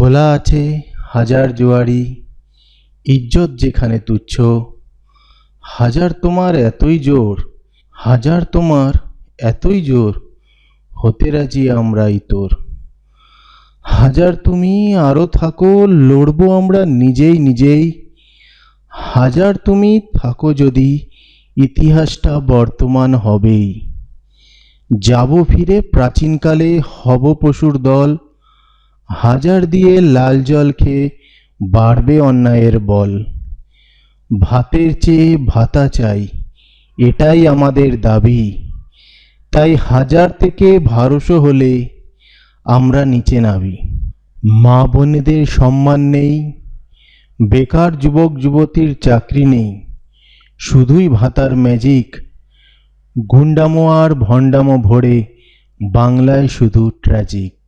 খোলা আছে, হাজার জোয়ারি ইজ্জত যেখানে তুচ্ছ। হাজার তোমার এতই জোর, হাজার তোমার এতই জোর, হতে রাজি আমরাই তোর। হাজার তুমি আরও থাকো, লড়বো আমরা নিজেই নিজেই। হাজার তুমি থাকো যদি ইতিহাসটা বর্তমান হবেই। যাব ফিরে প্রাচীনকালে, হব পশুর দল হাজার দিয়ে লাল জল খেয়ে বাড়বে অন্যায়ের বল। ভাতের চেয়ে ভাতা চাই, এটাই আমাদের দাবি। তাই হাজার থেকে বারোশো হলে আমরা নিচে নামি। মা বোনেদের সম্মান নেই, বেকার যুবক যুবতীর চাকরি নেই, শুধুই ভাতার ম্যাজিক গুন্ডামো আর ভণ্ডামো ভরে বাংলায় শুধু ট্র্যাজিক